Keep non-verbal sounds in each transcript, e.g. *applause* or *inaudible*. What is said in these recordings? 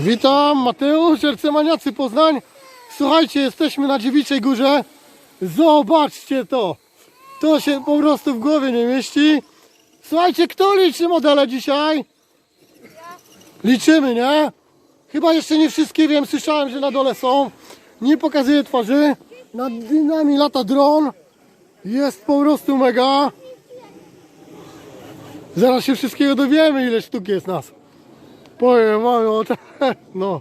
Witam, Mateusz, Ercemaniacy Poznań. Słuchajcie, jesteśmy na Dziewiczej Górze. Zobaczcie to. To się po prostu w głowie nie mieści. Słuchajcie, kto liczy modele dzisiaj? Liczymy, nie? Chyba jeszcze nie wszystkie wiem, słyszałem, że na dole są. Nie pokazuję twarzy. Nad nami lata dron. Jest po prostu mega. Zaraz się wszystkiego dowiemy, ile sztuk jest nas. Powiem wam, no, *laughs* no,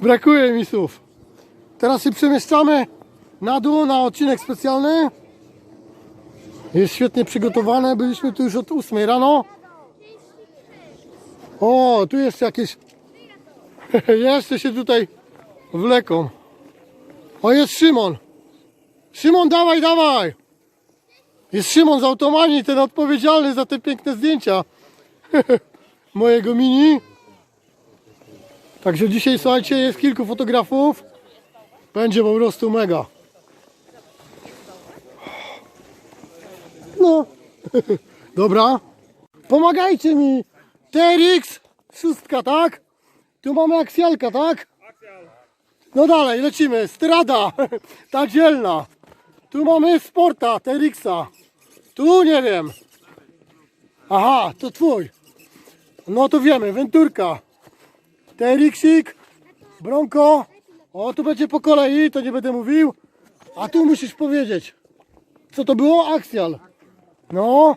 brakuje mi słów. Teraz się przemieszczamy na dół na odcinek specjalny. Jest świetnie przygotowane, byliśmy tu już od 8 rano. O, tu jest jakieś... *laughs* Jeszcze się tutaj wleką. O, jest Szymon. Szymon, dawaj, dawaj. Jest Szymon z Automanii, ten odpowiedzialny za te piękne zdjęcia *laughs* mojego mini. Także dzisiaj, słuchajcie, jest kilku fotografów. Będzie po prostu mega. No, *laughs* dobra. Pomagajcie mi. TRX, szóstka, tak? Tu mamy aksjalka, tak? No dalej, lecimy. Strada, *laughs* ta dzielna. Tu mamy Sporta, TRX-a. Tu nie wiem. Aha, to twój. No to wiemy, Venturka. TRX-ik, Bronco. O, tu będzie po kolei, to nie będę mówił. A tu musisz powiedzieć. Co to było? Axial. No,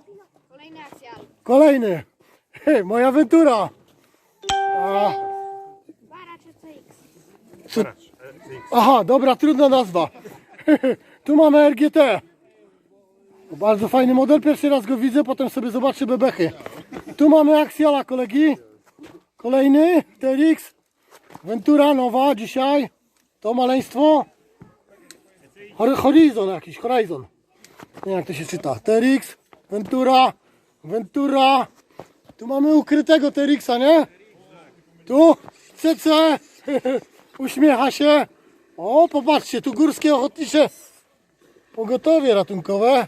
Kolejny aksjal. kolejny. Hej, moja Ventura. A, co? Aha, dobra, trudna nazwa. *laughs* tu mamy RGT. Bardzo fajny model, pierwszy raz go widzę, potem sobie zobaczę bebechy. Tu mamy Axiala kolegi. Kolejny TRX. Ventura nowa dzisiaj. To maleństwo. Hor- Horizon jakiś, Horizon. Nie wiem jak to się czyta. TRX, Ventura, Ventura. Tu mamy ukrytego TRX-a, nie? Tu CC. *laughs* Uśmiecha się. O, popatrzcie, tu górskie ochotnicze pogotowie ratunkowe.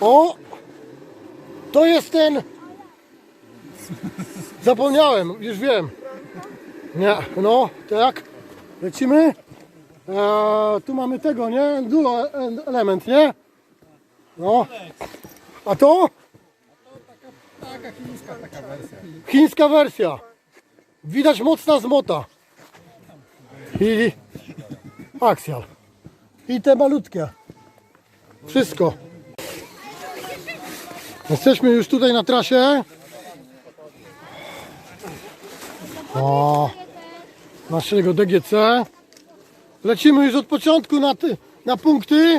O, to jest ten. Zapomniałem, już wiem. Nie, no, tak. Lecimy. Eee, tu mamy tego, nie? Duo element, nie? No. A to? Taka chińska wersja. Chińska wersja. Widać mocna zmota. I aksjal. I te malutkie. Wszystko. Jesteśmy już tutaj na trasie. O, naszego DGC. Lecimy już od początku na, ty, na punkty.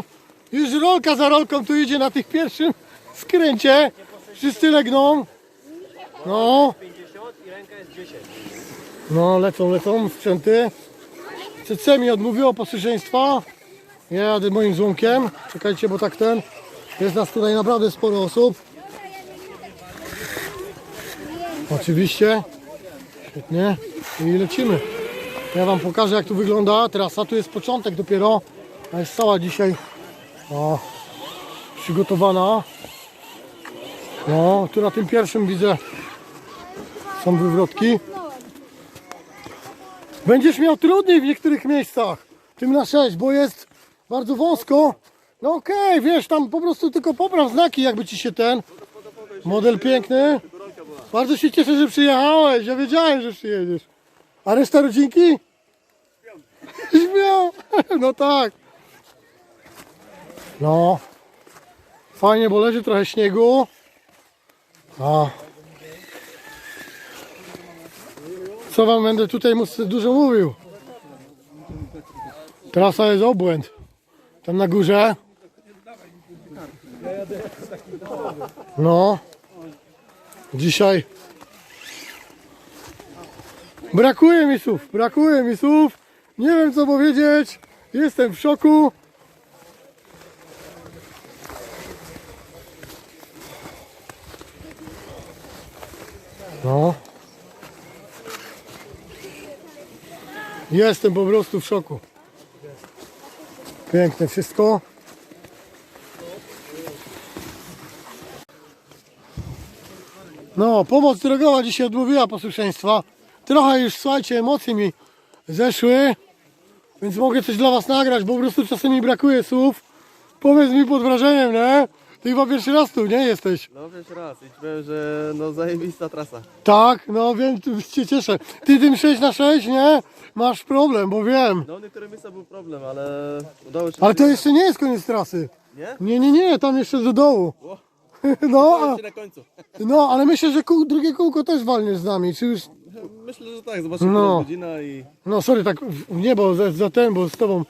Już rolka za rolką tu idzie na tych pierwszym skręcie. Wszyscy legną. No. No, lecą, lecą sprzęty. CC mi odmówiło posłuszeństwa. Ja jadę moim złomkiem. Czekajcie, bo tak ten. Jest nas tutaj naprawdę sporo osób. Oczywiście. Świetnie. I lecimy. Ja Wam pokażę jak tu wygląda. Trasa tu jest początek dopiero. A jest cała dzisiaj o, przygotowana. No, tu na tym pierwszym widzę są wywrotki. Będziesz miał trudniej w niektórych miejscach. Tym na 6, bo jest bardzo wąsko. No okej, wiesz, tam po prostu tylko popraw znaki, jakby ci się ten. Model piękny. Bardzo się cieszę, że przyjechałeś. Ja wiedziałem, że przyjedziesz. A reszta rodzinki? Śmiał. *laughs* No tak. No. Fajnie, bo leży trochę śniegu. A. Co wam będę tutaj dużo mówił? Trasa jest obłęd. Tam na górze. No. Dzisiaj. Brakuje mi słów, brakuje mi słów. Nie wiem co powiedzieć. Jestem w szoku. No. Jestem po prostu w szoku. Piękne wszystko. No, pomoc drogowa dzisiaj odmówiła posłuszeństwa. trochę już, słuchajcie, emocje mi zeszły, więc mogę coś dla was nagrać, bo po prostu czasem mi brakuje słów. Powiedz mi pod wrażeniem, nie? Ty chyba pierwszy raz tu, nie jesteś? No pierwszy raz i powiem, że no zajebista trasa. Tak, no wiem, się cieszę. Ty tym 6 na 6 nie? Masz problem, bo wiem. No niektóre miejsca był problem, ale udało się. Ale to jeszcze nie jest koniec trasy. Nie? Nie, nie, nie, tam jeszcze do dołu. Ło. No, a, na końcu. no ale myślę, że kół, drugie kółko też walniesz z nami, czy już... Myślę, że tak, zobaczymy No. no. godzina i No sorry, tak w niebo za, za ten, bo z tobą...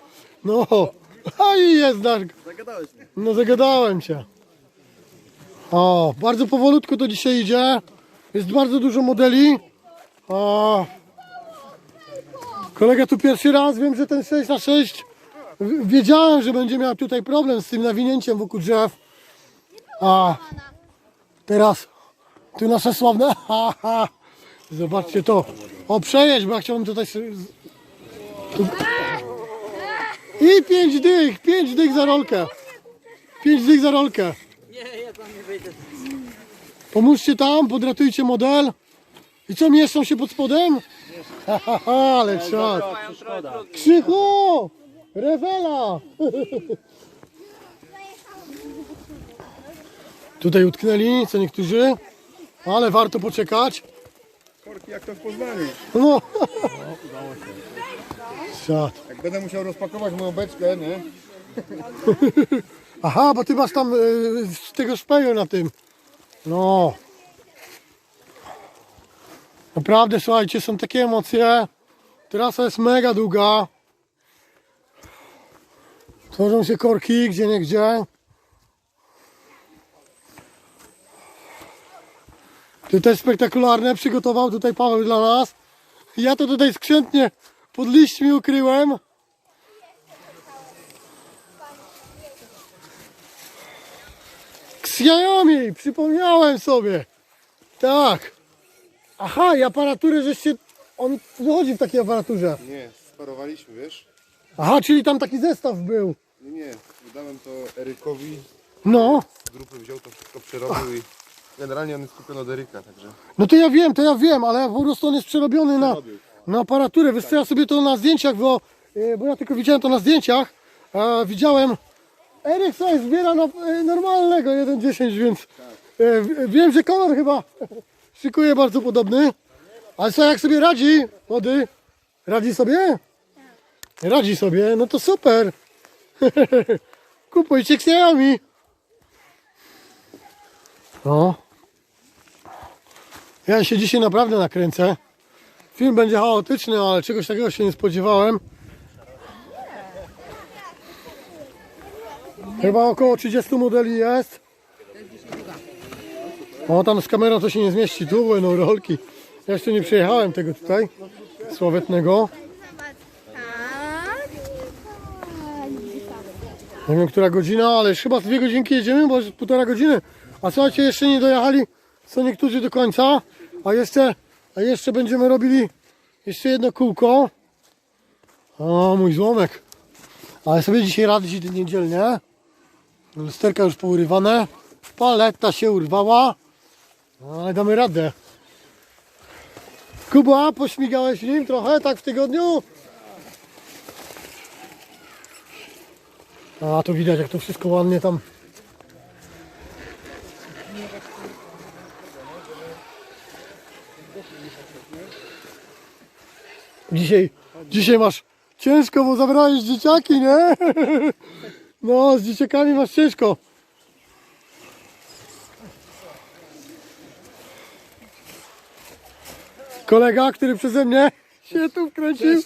No, *laughs* a i jest nasz... zagadałeś mnie. No zagadałem cię. O, bardzo powolutku to dzisiaj idzie. Jest bardzo dużo modeli. O, kolega tu pierwszy raz, wiem, że ten 6 na 6 w- wiedziałem, że będzie miał tutaj problem z tym nawinięciem wokół drzew. A teraz tu nasze sławne. Ha, ha. Zobaczcie to. O, przejedź, bo ja chciałbym tutaj. tu- I 5 dych, 5 dych za rolkę. 5 dych za rolkę. Pomóżcie tam, podratujcie model. I co, mieszczą się pod spodem? Ha, ha, ha, ale czas. Krzychu! Rewela! *laughs* Tutaj utknęli, co niektórzy, ale warto poczekać. Korki jak to w Poznaniu. No. Czad. Jak będę musiał rozpakować moją beczkę, nie? *laughs* Aha, bo ty masz tam y, z tego szpeju na tym. No. Naprawdę, słuchajcie, są takie emocje. Trasa jest mega długa. Tworzą się korki gdzie nie gdzie. To też spektakularne. Przygotował tutaj Paweł dla nas. Ja to tutaj skrzętnie pod liśćmi ukryłem. Xiaomi, przypomniałem sobie. Tak. Aha, i aparaturę żeście... On wychodzi w takiej aparaturze. Nie, sparowaliśmy, wiesz? Aha, czyli tam taki zestaw był. Nie, nie, wydałem to Erykowi, No, z grupy wziął to wszystko, przerobił i generalnie on jest kupiony od Eryka, także no to ja wiem, to ja wiem, ale po prostu on jest przerobiony na, Przerobił. na aparaturę. Wiesz co, ja sobie to na zdjęciach, bo, e, bo ja tylko widziałem to na zdjęciach. A widziałem, Eryk sobie zbiera na, e, normalnego 1.10, więc e, w- wiem, że kolor chyba *laughs* szykuje bardzo podobny. Ale co, jak sobie radzi, młody? Radzi sobie? Radzi sobie, no to super. *laughs* Kupujcie Xiaomi. No. Ja się dzisiaj naprawdę nakręcę. Film będzie chaotyczny, ale czegoś takiego się nie spodziewałem. Chyba około 30 modeli jest. O, tam z kamerą to się nie zmieści. Tu będą rolki. Ja jeszcze nie przejechałem tego tutaj. Sławetnego. Nie wiem, która godzina, ale chyba z dwie godzinki jedziemy, bo już półtora godziny. A słuchajcie, jeszcze nie dojechali co niektórzy do końca. A jeszcze, a jeszcze będziemy robili jeszcze jedno kółko. O, mój złomek. Ale sobie dzisiaj radzi niedzielnie. Lusterka już pourywane. Paleta się urwała. No, Ale damy radę. Kuba, pośmigałeś nim trochę, tak w tygodniu? A, to widać, jak to wszystko ładnie tam... Dzisiaj, dzisiaj masz ciężko, bo zabrałeś dzieciaki, nie? *laughs* No, z dzieciakami masz ciężko. Kolega, który przeze mnie się tu wkręcił.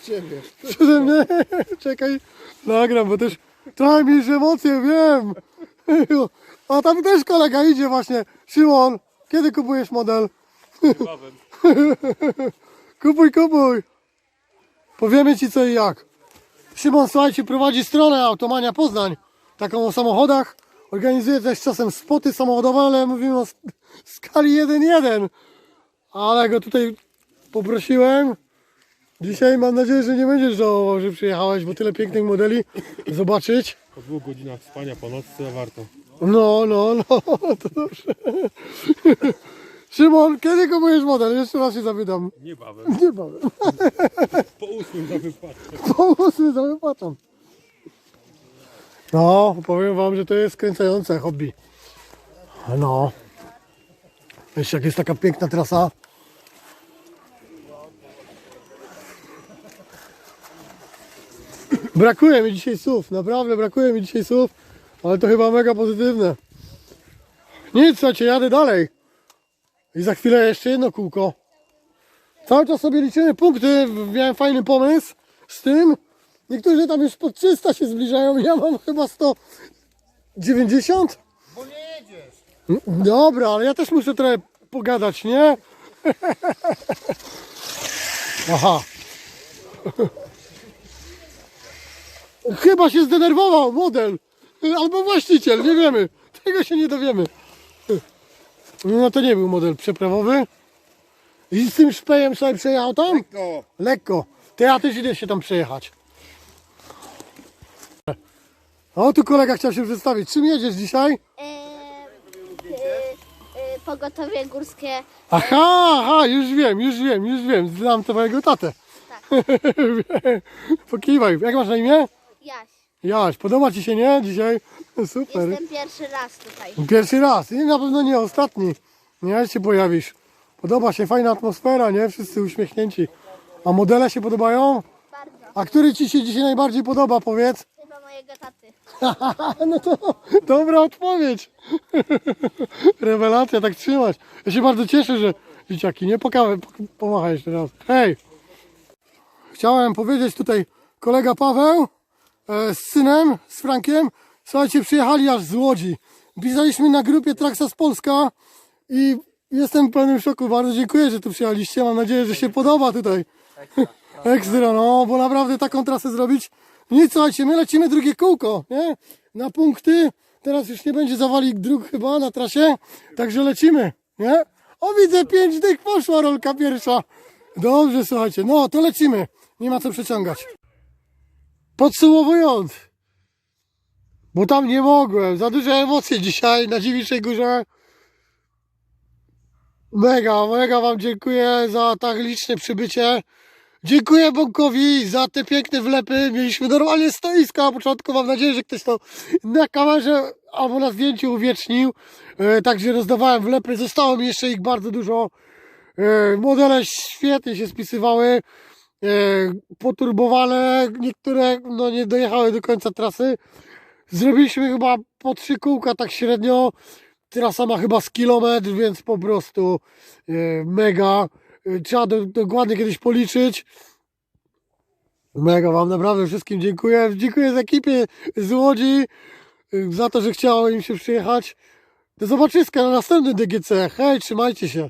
Przeze mnie. *laughs* Czekaj, nagram, bo też trochę mi emocje, wiem. *laughs* A tam też kolega idzie właśnie. Szymon, kiedy kupujesz model? kupuj, kupuj. Powiemy ci co i jak. Szymon, słuchajcie, prowadzi stronę Automania Poznań. Taką o samochodach. Organizuje też czasem spoty samochodowe, ale mówimy o sk- skali 1.1. Ale go tutaj poprosiłem. Dzisiaj mam nadzieję, że nie będziesz żałował, że przyjechałeś, bo tyle pięknych modeli zobaczyć. Po dwóch godzinach spania po nocce warto. No, no, no, *laughs* to dobrze. Szymon, kiedy kupujesz model? Jeszcze raz się zapytam. Niebawem. Niebawem. *laughs* Po ósmym za wypłatę. Pomysły za wypłatą. No, powiem wam, że to jest kręcające hobby. No. Jeszcze jak jest taka piękna trasa. Brakuje mi dzisiaj słów, naprawdę brakuje mi dzisiaj słów, ale to chyba mega pozytywne. Nic, słuchajcie, jadę dalej. I za chwilę jeszcze jedno kółko. Cały czas sobie liczymy punkty, miałem fajny pomysł z tym. Niektórzy tam już pod 300 się zbliżają, ja mam chyba 190. Bo nie jedziesz. Dobra, ale ja też muszę trochę pogadać, nie? *laughs* Aha. Chyba się zdenerwował model. Albo właściciel, nie wiemy. Tego się nie dowiemy. No to nie był model przeprawowy. I z tym szpejem sobie przejechał tam? Lekko. Lekko. To ja też idę się tam przejechać. O, tu kolega chciał się przedstawić. Czym jedziesz dzisiaj? E, e, pogotowie górskie. Aha, aha, już wiem, już wiem, już wiem. Znam twojego tatę. *laughs* Pokiwaj. Jak masz na imię? Jaś. Jaś, podoba ci się, nie? Dzisiaj? Super. Jestem pierwszy raz tutaj. Pierwszy raz i na pewno nie ostatni. Nie się pojawisz. Podoba się, fajna atmosfera, nie? Wszyscy uśmiechnięci. A modele się podobają? Bardzo. A który ci się dzisiaj najbardziej podoba, powiedz? Chyba mojego taty. *laughs* No to dobra odpowiedź. *laughs* Rewelacja, tak trzymać. Ja się bardzo cieszę, że dzieciaki, nie pokawę, pomachaj jeszcze raz. Hej! Chciałem powiedzieć tutaj kolega Paweł z synem, z Frankiem. Słuchajcie, przyjechali aż z Łodzi. Pisaliśmy na grupie Traksas Polska i jestem w pełnym szoku. Bardzo dziękuję, że tu przyjechaliście. Mam nadzieję, że się podoba tutaj. Ekstra, no, bo naprawdę taką trasę zrobić. Nic, słuchajcie, my lecimy drugie kółko, nie? Na punkty. Teraz już nie będzie zawalik dróg chyba na trasie. Także lecimy, nie? O, widzę, pięć dych poszła rolka pierwsza. Dobrze, słuchajcie, no to lecimy. Nie ma co przeciągać. Podsumowując, bo tam nie mogłem, za duże emocje dzisiaj na Dziwiczej Górze. Mega, mega Wam dziękuję za tak liczne przybycie. Dziękuję Bąkowi za te piękne wlepy. Mieliśmy normalnie stoisko na początku. Mam nadzieję, że ktoś to na kamerze albo na zdjęciu uwiecznił. E, także rozdawałem wlepy. Zostało mi jeszcze ich bardzo dużo. E, modele świetnie się spisywały. E, poturbowane. Niektóre no, nie dojechały do końca trasy. Zrobiliśmy chyba po trzy kółka tak średnio. Trasa ma chyba z kilometr, więc po prostu e, mega. E, Trzeba do, dokładnie kiedyś policzyć. Mega Wam naprawdę wszystkim dziękuję. Dziękuję z ekipie z Łodzi za to, że chciało im się przyjechać. Do zobaczyska na następnym DGC. Hej, trzymajcie się.